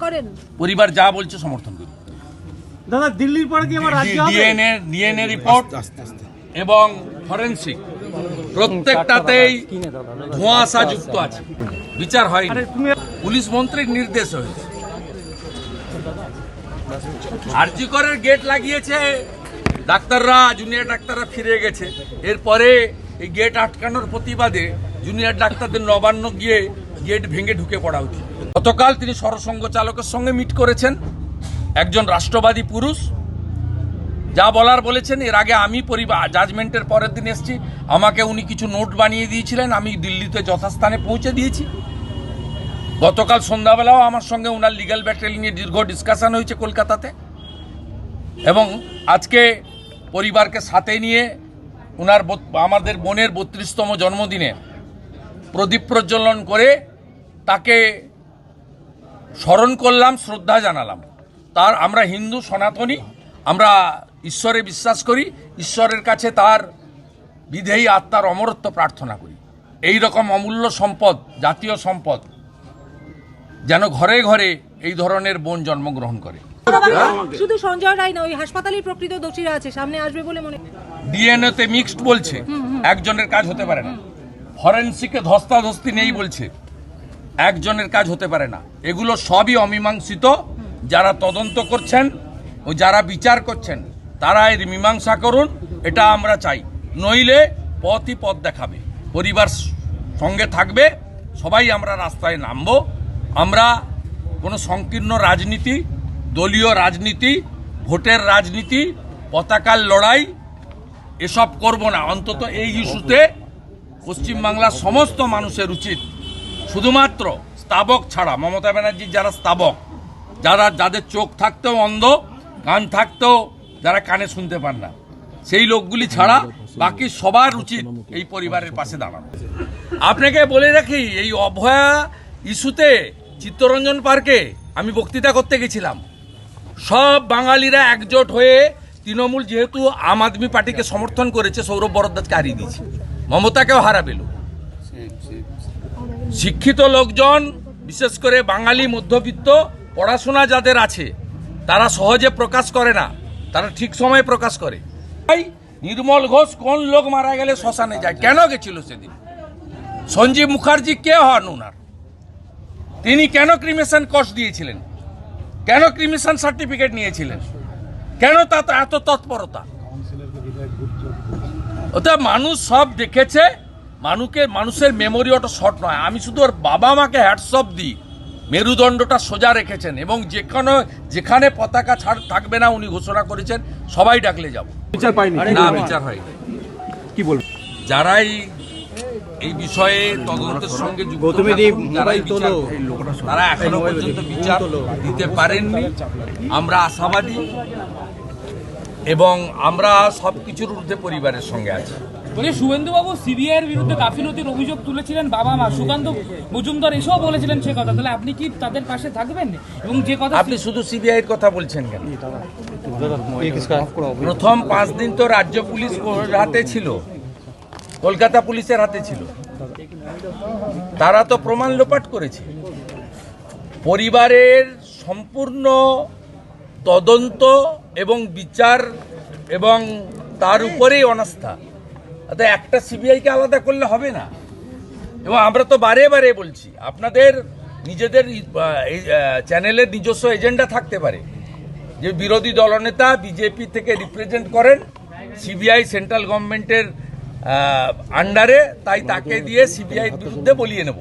করেন? পরিবার যা বলছে সমর্থন করি দাদা দিল্লির পরে কি আমার রাজ্য হবে? ডিএনএ ডিএনএ রিপোর্ট এবং ফরেনসিক প্রত্যেকটাতেই ধোঁয়াশা যুক্ত আছে। বিচার হয়নি। আরে তুমি পুলিশ মন্ত্রীর নির্দেশ হয়েছে। আরজিকরের গেট লাগিয়েছে। ডাক্তাররা জুনিয়র ডাক্তাররা ফিরে গেছে। এরপরে এই গেট আটকানোর প্রতিবাদে জুনিয়র ডাক্তারদের নবান্ন গিয়ে গেট ভেঙে ঢুকে পড়া উচিত। গতকাল তিনি সরসংঘ চালকের সঙ্গে মিট করেছেন। একজন রাষ্ট্রবাদী পুরুষ। যা বলার বলেছেন, এর আগে আমি পরিবার জাজমেন্টের পরের দিন এসেছি। আমাকে উনি কিছু নোট বানিয়ে দিয়েছিলেন, আমি দিল্লিতে যথাস্থানে পৌঁছে দিয়েছি। গতকাল সন্ধ্যাবেলাও আমার সঙ্গে ওনার লিগ্যাল ব্যাটেল নিয়ে দীর্ঘ ডিসকাশন হয়েছে কলকাতাতে। এবং আজকে পরিবারকে সাথে নিয়ে ওনার আমাদের বোনের বত্রিশতম জন্মদিনে প্রদীপ প্রজ্বলন করে তাকে স্মরণ করলাম শ্রদ্ধা জানালাম। তার আমরা হিন্দু সনাতনী আমরা ঈশ্বরে বিশ্বাস করি ঈশ্বরের কাছে তার বিধেয়ী আত্মার অমরত্ব প্রার্থনা করি। এই রকম অমূল্য সম্পদ জাতীয় সম্পদ যেন ঘরে ঘরে এই ধরনের বোন জন্মগ্রহণ করে। শুধু সঞ্জয় রায় না ওই হাসপাতালেই প্রকৃত দোষীরা আছে সামনে আসবে বলে মনে ডিএনএতে মিক্সড বলছে একজনের কাজ হতে পারে না। ফরেন্সিকে ধস্তাধস্তি নেই বলছে। একজনের কাজ হতে পারে না। এগুলো সবই অমীমাংসিত। যারা তদন্ত করছেন ও যারা বিচার করছেন তারা এর মীমাংসা করুন, এটা আমরা চাই। নইলে পথই পথ দেখাবে। পরিবার সঙ্গে থাকবে, সবাই আমরা রাস্তায় নামবো। আমরা কোনো সংকীর্ণ রাজনীতি, দলীয় রাজনীতি, ভোটের রাজনীতি, পতাকার লড়াই, এসব করব না। অন্তত এই ইস্যুতে পশ্চিমবাংলার সমস্ত মানুষের উচিত শুধুমাত্র স্তাবক ছাড়া, মমতা ব্যানার্জির যারা স্তাবক, যারা, যাদের চোখ থাকতেও অন্ধ, কান থাকতেও যারা কানে শুনতে পান না, সেই লোকগুলি ছাড়া বাকি সবার উচিত এই পরিবারের পাশে দাঁড়ানো। আপনাকে বলে রাখি, এই অভয়া ইস্যুতে চিত্তরঞ্জন পার্কে আমি বক্তৃতা করতে গেছিলাম। সব বাঙালিরা একজোট হয়ে তৃণমূল যেহেতু আম আদমি পার্টিকে সমর্থন করেছে, সৌরভ বরদ্দাজকে হারিয়ে দিয়েছে। মমতাকেও হারাবেল শিক্ষিত লোকজন, বিশেষ করে বাঙালি মধ্যবিত্ত, পড়াশোনা যাদের আছে, তারা সহজে প্রকাশ করে না, তারা ঠিক সময়ে প্রকাশ করে। তাই নির্মল ঘোষ কোন লোক মারা গেলে শ্মশানে যায়? কেন গেছিল সেদিন? সঞ্জীব মুখার্জি কে হন ওনার তিনি কেন ক্রিমেশন কস দিয়েছিলেন? কেন ক্রিমিশন সার্টিফিকেট নিয়েছিলেন? কেন তা এত তৎপরতা? ওটা মানুষ সব দেখেছে মানুষকে মানুষের মেমোরি ওটা শর্ট নয়। আমি শুধু ওর বাবা মাকে হ্যাটসঅপ দিই। মেরুদণ্ডটা সোজা রেখেছেন এবং যেখানে যেখানে পতাকা ছাড় থাকবে না উনি ঘোষণা করেছেন সবাই ডাকলে যাব। বিচার পাইনি না বিচার হয়নি। কি বলব যারাই এই বিষয়ে তদন্তের সঙ্গে যুক্ত। তারা এখনও পর্যন্ত বিচার দিতে পারেননি। আমরা আশাবাদী এবং আমরা সব কিছুর ঊর্ধ্বে পরিবারের সঙ্গে আছি। বলে শুভেন্দুবাবু সিবিআইয়ের বিরুদ্ধে গাফিলতির অভিযোগ তুলেছিলেন বাবা মা। সুকান্ত মজুমদার এসব বলেছিলেন সে কথা। তাহলে আপনি কি তাদের পাশে থাকবেন? এবং যে কথা আপনি শুধু সিবিআইয়ের কথা বলছেন কেন? প্রথম পাঁচ দিন তো রাজ্য পুলিশ হাতে ছিল। কলকাতা পুলিশের হাতে ছিল। তারা তো প্রমাণ লোপাট করেছে। পরিবারের সম্পূর্ণ তদন্ত এবং বিচার এবং তার উপরেই অনাস্থা। অর্থাৎ একটা সিবিআইকে আলাদা করলে হবে না। এবং আমরা তো বারে বারে বলছি আপনাদের নিজেদের চ্যানেলের নিজস্ব এজেন্ডা থাকতে পারে। যে বিরোধী দলনেতা বিজেপি থেকে রিপ্রেজেন্ট করেন সিবিআই সেন্ট্রাল গভর্নমেন্টের আন্ডারে তাই তাকে দিয়ে সিবিআই বিরুদ্ধে বলিয়ে নেব।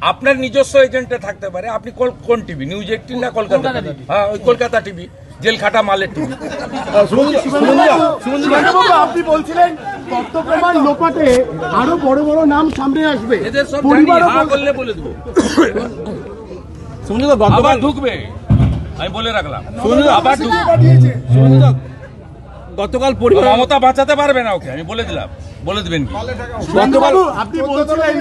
আপনার নিজস্ব এজেন্টে থাকতে পারে। আপনি কোন- কোন টিভি নিউজ এইটিন না কলকাতা হ্যাঁ ওই কলকাতা টিভি জেল খাটা মালের সুমনবাবু, আপনি বলছিলেন তথ্য প্রমাণ লোপাটে আরও বড় বড় নাম সামনে আসবে এদের সব হ্যাঁ বল- করলে বলে দেবো সুমনদা আবার গতকাল ঢুকবে আমি বলে রাখলাম সুমনদা আবার সুমনদা গতকাল পরিবার মমতা বাঁচাতে পারবে না ওকে আমি বলে দিলাম বলে দিবেন কি আপনি বলছিলেন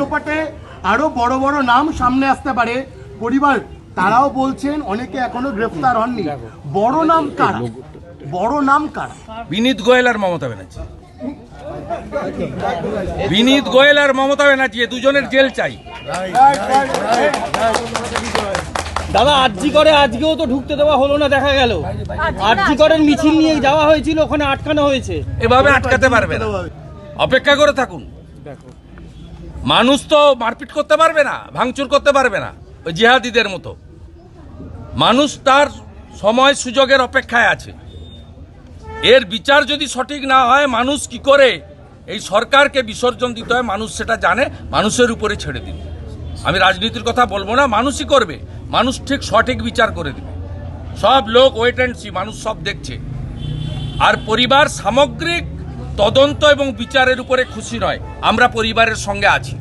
লোপাটে আরও বড় বড় নাম সামনে আসতে পারে পরিবার তারাও বলছেন অনেকে এখনও গ্রেফতার হননি। বড় নাম কারা? বড় নাম কারা? বিনীত গোয়েল আর মমতা ব্যানার্জি। বিনীত গোয়েল আর মমতা ব্যানার্জি এ দুজনের জেল চাই। দাদা আরজি করে আজকেও তো ঢুকতে দেওয়া হলো না দেখা গেল। আরজি করের মিছিল নিয়ে যাওয়া হয়েছিল ওখানে আটকানো হয়েছে। এভাবে আটকাতে পারবে না। অপেক্ষা করে থাকুন। মানুষ তো মারপিট করতে পারবে না ভাঙচুর করতে পারবে না। জিহাদিদের মতো। মানুষ তার সময় সুযোগের অপেক্ষায় আছে। এর বিচার যদি সঠিক না হয় মানুষ কি করে এই সরকারকে বিসর্জন দিতে হয়? মানুষ সেটা জানে মানুষের উপরে ছেড়ে দিন আমি রাজনীতির কথা বলব না মানুষই করবে। মানুষ ঠিক সঠিক বিচার করে দেবে। সব লোক ওয়েট অ্যান্ড সি মানুষ সব দেখছে। আর পরিবার সামগ্রিক তদন্ত এবং বিচারের উপরে খুশি নয়। আমরা পরিবারের সঙ্গে আছি।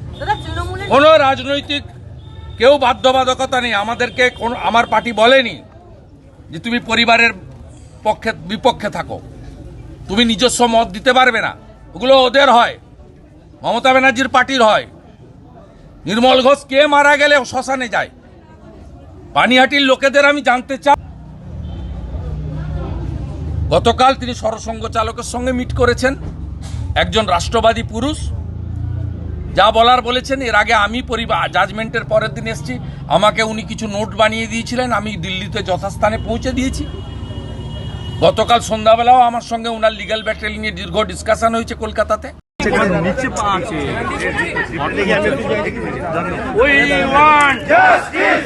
কোনো রাজনৈতিক কেউ বাধ্যবাধকতা নেই। আমাদেরকে কোন, আমার পার্টি বলেনি যে তুমি পরিবারের পক্ষে, বিপক্ষে থাকো। তুমি নিজস্ব মত দিতে পারবে না। ওগুলো ওদের হয়। মমতা ব্যানার্জির পার্টির হয়। নির্মল ঘোষ কে মারা গেলে শ্মশানে যায়? পানিহাটির লোকেদের আমি জানতে চাই। গতকাল তিনি সরসংঘ চালকের সঙ্গে মিট করেছেন। একজন রাষ্ট্রবাদী পুরুষ। যা বলার বলেছেন এর আগে আমি পরিবার জাজমেন্টের পরের দিন এসেছি। আমাকে উনি কিছু নোট বানিয়ে দিয়েছিলেন আমি দিল্লিতে যথাস্থানে পৌঁছে দিয়েছি। গতকাল সন্ধ্যাবেলাও আমার সঙ্গে ওনার লিগাল ব্যাটেল নিয়ে দীর্ঘ ডিসকাশন হয়েছে কলকাতাতে। We want justice.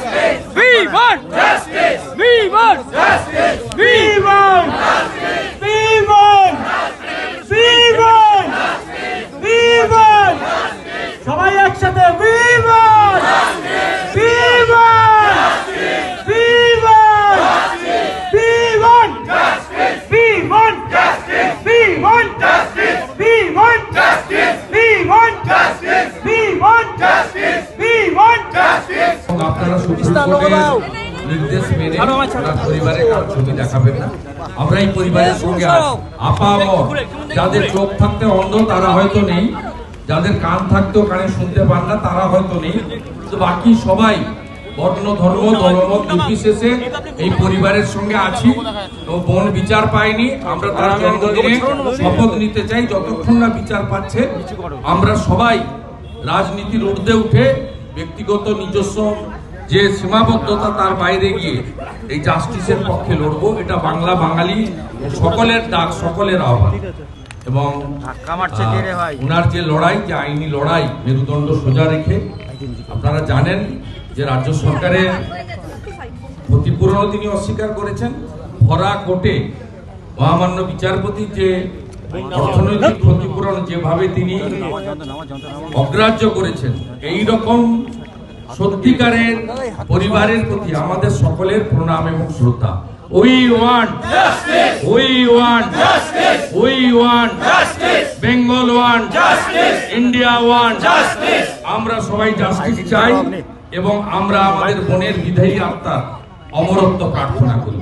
নির্দেশ মেনে আপনার পরিবারের কারও ছবি দেখাবেন না। আমরা এই পরিবারের সঙ্গে আছি। যাদের চোখ থাকতে অন্ধ তারা হয়তো নেই। যাদের কান থাকতেও কানে শুনতে পান না তারা হয়তো নেই। বাকি সবাই বর্ণ ধর্ম দলমত নির্বিশেষে এই পরিবারের সঙ্গে আছি। ও বোন বিচার পায়নি। আমরা তার জন্মদিনে শপথ নিতে চাই। যতক্ষণ না বিচার পাচ্ছে আমরা সবাই রাজনীতির ঊর্ধ্বে উঠে ব্যক্তিগত নিজস্ব যে সীমাবদ্ধতা তার বাইরে গিয়ে এই জাস্টিসের পক্ষে লড়বো এটা বাংলা বাঙালি সকলের ডাক সকলের আহ্বান। এবং উনার যে লড়াই যে আইনি লড়াই মেরুদণ্ড সোজা রেখে আপনারা জানেন যে রাজ্য সরকারের ক্ষতিপূরণও তিনি অস্বীকার করেছেন। ভরা কোর্টে মহামান্য বিচারপতি যে অর্থনৈতিক ক্ষতিপূরণ যেভাবে তিনি অগ্রাহ্য করেছেন এই রকম সত্যিকারের পরিবারের প্রতি আমাদের সকলের প্রণাম এবং শ্রদ্ধা। We one we want we want Bengal one India want আমরা সবাই জাস্টিস চাই এবং আমরা আমাদের বোনের বিধায়ী আত্মার অমরত্ব প্রার্থনা করি।